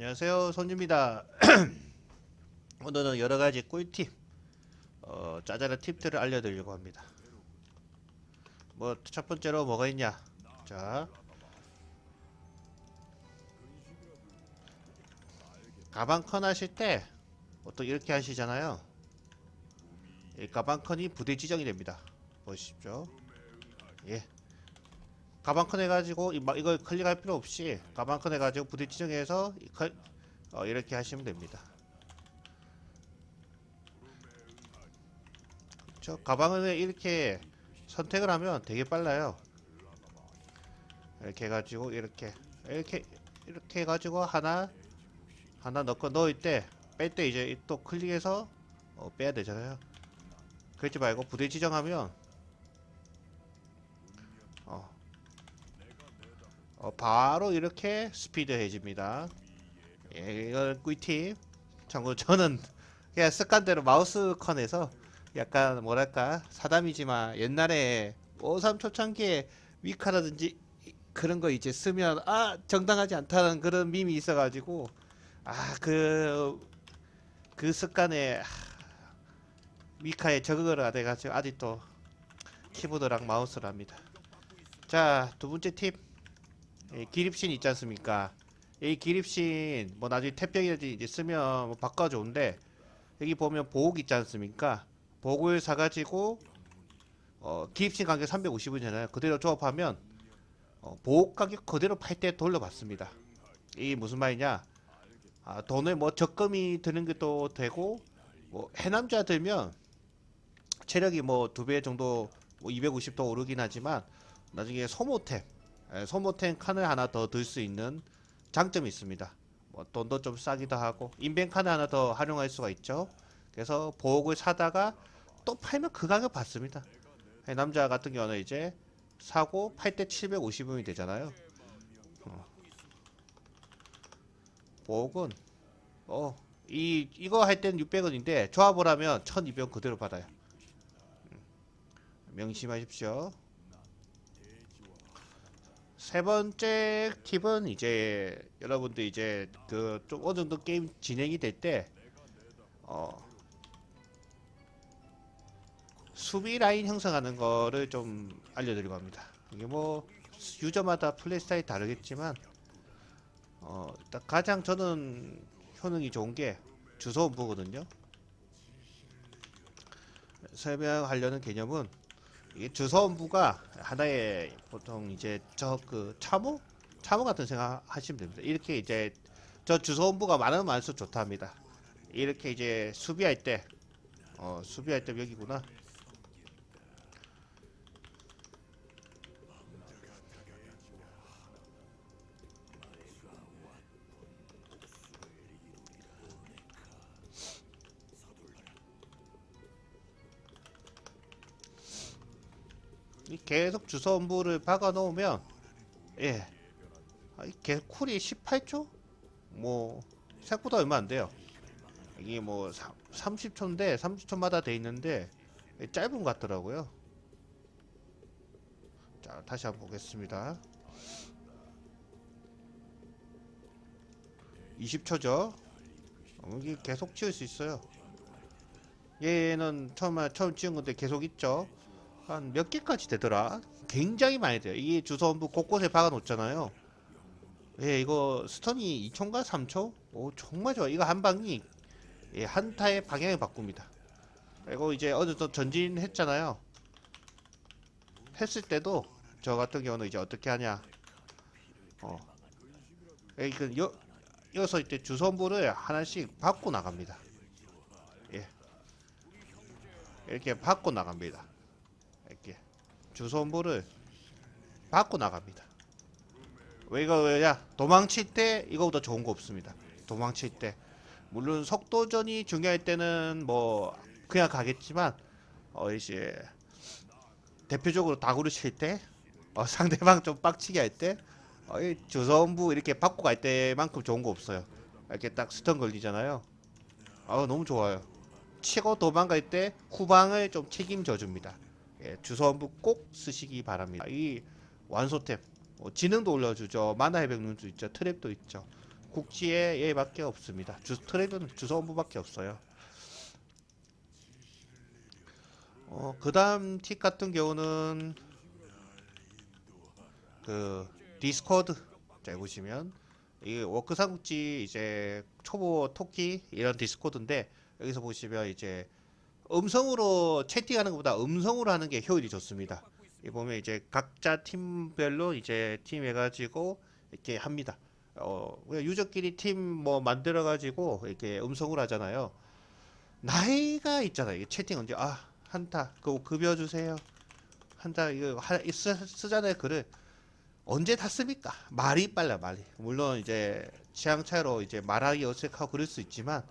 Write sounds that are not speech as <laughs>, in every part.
안녕하세요. 손주입니다. <clears throat> 오늘은 여러가지 꿀팁 어, 짜잘한 팁들을 알려드리려고 합니다. 뭐 첫 번째로 뭐가 있냐? 자. 가방컨 하실 때 보통 이렇게 하시잖아요. 이 가방컨이 부대 지정이 됩니다. 보십시오? 예 가방컨 해가지고 이- 막 이걸 클릭할 필요 없이 가방컨 해가지고 부대 지정해서 이 클- 어, 이렇게 하시면 됩니다. 저 가방을 이렇게 선택을 하면 되게 빨라요. 이렇게 해가지고 이렇게 이렇게 이렇게 해가지고 하나 하나 넣고 넣을 때 뺄 때 이제 또 클릭해서 어, 빼야 되잖아요. 그러지 말고 부대 지정하면 어, 바로 이렇게 스피드해집니다. 예, 이건 꿀팁. 참고로 저는 그냥 습관대로 마우스 컨에서 약간 뭐랄까 사담이지만 옛날에 오삼 초창기에 위카라든지 그런 거 이제 쓰면 아 정당하지 않다는 그런 밈이 있어가지고 아그그 습관에 하, 위카에 적응을 안 해가지고 아직도 키보드랑 마우스를 합니다. 자 두 번째 팁 이 기립신 있지 않습니까? 이 기립신 뭐 나중에 태평이라든지 이제 쓰면 뭐 바꿔 좋은데 여기 보면 보옥 있지 않습니까? 보옥을 사가지고 어, 기립신 가격 350원이잖아요. 그대로 조합하면 어, 보옥 가격 그대로 팔 때 돌려받습니다. 이 무슨 말이냐? 아, 돈을 뭐 적금이 드는 것도 되고 뭐 해남자 들면 체력이 뭐 두 배 정도 뭐 250도 오르긴 하지만 나중에 소모템 예, 소모텐 칸을 하나 더 들 수 있는 장점이 있습니다. 뭐 돈도 좀 싸기도 하고 인벤 칸을 하나 더 활용할 수가 있죠. 그래서 보옥을 사다가 또 팔면 그 가격 받습니다. 예, 남자 같은 경우는 이제 사고 팔 때 750원이 되잖아요. 어. 보옥은 어, 이 이거 할 때는 600원인데 조합을 하면 1200원 그대로 받아요. 음, 명심하십시오. 세 번째 팁은 이제 여러분들 이제 그 좀 어느 정도 게임 진행이 될 때 어, 수비 라인 형성하는 거를 좀 알려드리고 합니다. 이게 뭐 유저마다 플레이 스타일이 다르겠지만 어, 일단 가장 저는 효능이 좋은 게 주소 원부거든요. 설명하려는 개념은 이게 주소원부가 하나의 보통 이제 저 그 참호 참호 같은 생각 하시면 됩니다. 이렇게 이제 저 주소원부가 많으면 많을수록 좋답니다. 이렇게 이제 수비할 때 어, 수비할 때 여기구나. 계속 주소원부를 박아 놓으면 예. 아, 이 계속 쿨이 18초? 뭐 생각보다 얼마 안 돼요. 이게 뭐 30초인데 30초마다 돼 있는데 짧은 것 같더라고요. 자 다시 한번 보겠습니다. 20초죠? 이게 계속 지을 수 있어요. 얘는 처음 처음 지은 건데 계속 있죠 한 몇 개까지 되더라? 굉장히 많이 돼요. 이게 주소원부 곳곳에 박아 놓잖아요. 예, 이거 스턴이 2초인가 3초? 오, 정말 좋아. 이거 한 방이 예, 한타의 방향을 바꿉니다. 그리고 이제 어느 정도 전진했잖아요. 했을 때도 저 같은 경우는 이제 어떻게 하냐? 어, 예, 그 여, 여기서 이제 주소원부를 하나씩 받고 나갑니다. 예, 이렇게 받고 나갑니다. 주소원부를 받고 나갑니다. 왜 이거 왜냐? 도망칠 때 이거보다 좋은 거 없습니다. 도망칠 때 물론 속도전이 중요할 때는 뭐 그냥 가겠지만 어 이제 대표적으로 다구를 칠 때 어, <laughs> 상대방 좀 빡치게 할 때 어, 이 주소원부 이렇게 받고 갈 때만큼 좋은 거 없어요. 이렇게 딱 스턴 걸리잖아요. 아 너무 좋아요. 치고 도망갈 때 후방을 좀 책임져 줍니다. 예, 주소원부 꼭 쓰시기 바랍니다. 이 완소템 어, 지능도 올려주죠. 만화 해병 눈도 있죠. 트랩도 있죠. 국지에 얘밖에 없습니다. 주 트레이드는 주소본부밖에 없어요. 어, 그 다음 틱 같은 경우는 그 디스코드 자 보시면 이 워크 삼국지 이제 초보 토끼 이런 디스코드인데 여기서 보시면 이제 음성으로 채팅하는 것보다 음성으로 하는 게 효율이 좋습니다. 이 보면 이제 각자 팀별로 이제 팀 해가지고 이렇게 합니다. 어, 유저끼리 팀 뭐 만들어가지고 이렇게 음성으로 하잖아요. 나이가 있잖아요. 채팅 언제 아 한타 그거 급여 주세요. 한타 이거 하, 쓰, 쓰잖아요 글을 언제 다 씁니까? 말이 빨라 말이. 물론 이제 취향 차이로 이제 말하기 어색하고 그럴 수 있지만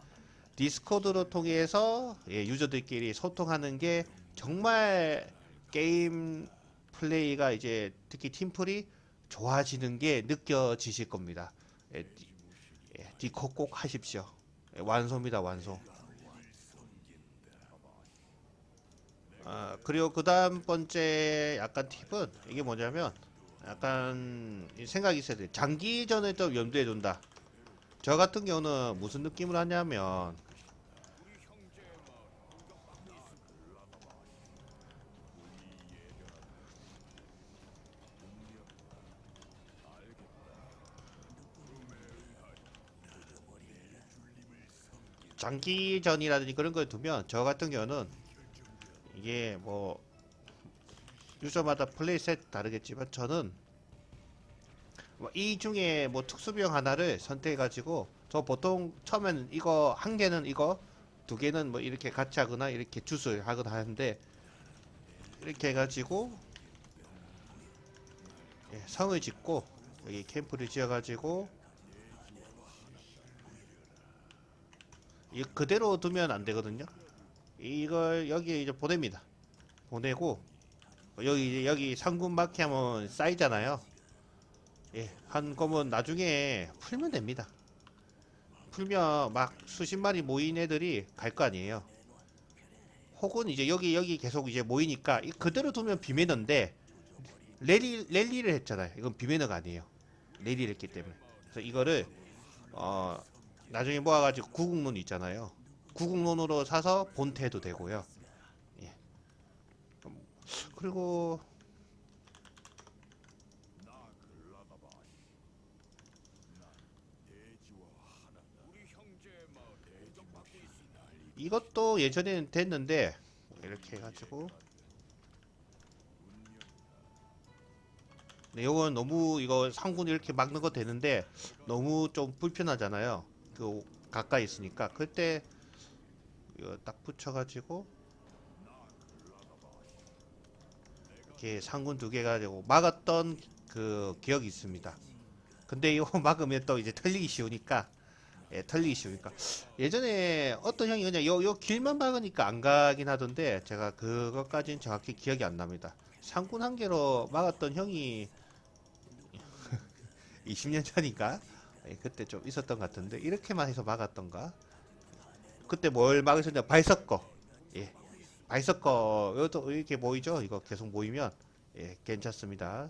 디스코드로 통해서 예, 유저들끼리 소통하는 게 정말 게임 플레이가 이제 특히 팀플이 좋아지는 게 느껴지실 겁니다. 예, 디- 예, 디코 꼭 하십시오. 예, 완소입니다, 완소. 아, 그리고 그 다음 번째 약간 팁은 이게 뭐냐면 약간 이 생각이 있어야 돼. 장기전을 좀 염두에 둔다. 저 같은 경우는 무슨 느낌을 하냐면 장기전이라든지 그런 걸 두면 저 같은 경우는 이게 뭐 유저마다 플레이 셋 다르겠지만 저는 뭐이 중에 뭐 특수비용 하나를 선택해 가지고 저 보통 처음에는 이거 한 개는 이거 두 개는 뭐 이렇게 같이 하거나 이렇게 슛을 하거나 하는데 이렇게 해가지고 예, 성을 짓고 여기 캠프를 지어가지고 이 그대로 두면 안 되거든요. 이걸 여기 이제 보냅니다. 보내고 여기 여기 상군 마켓하면 쌓이잖아요. 예, 한 거면 나중에 풀면 됩니다. 풀면 막 수십 마리 모인 애들이 갈 거 아니에요. 혹은 이제 여기 여기 계속 이제 모이니까 이 그대로 두면 비매너인데 랠리 랠리를 했잖아요. 이건 비매너가 아니에요. 랠리를 했기 때문에. 그래서 이거를 어 나중에 모아가지고 구국론 있잖아요. 구국론으로 사서 본태도 되고요. 예. 음, 그리고 이것도 예전에는 됐는데 이렇게 해가지고 네, 이건 너무 이거 상군 이렇게 막는 거 되는데 너무 좀 불편하잖아요. 그 가까이 있으니까 그때 이거 딱 붙여가지고 이렇게 상군 두 개 가지고 막았던 그 기억이 있습니다. 근데 이거 <laughs> 막으면 또 이제 털리기 쉬우니까 예, 털리기 쉬우니까 예전에 어떤 형이 그냥 요, 요 길만 막으니까 안 가긴 하던데 제가 그것까지는 정확히 기억이 안 납니다. 상군 한 개로 막았던 형이 <laughs> 20년 전인가? 예, 그때 좀 있었던 것 같은데 이렇게만 해서 막았던가? 그때 뭘 막으셨냐? 발석거. 예. 발석거 이것도 이렇게 모이죠? 이거 계속 모이면 예, 괜찮습니다.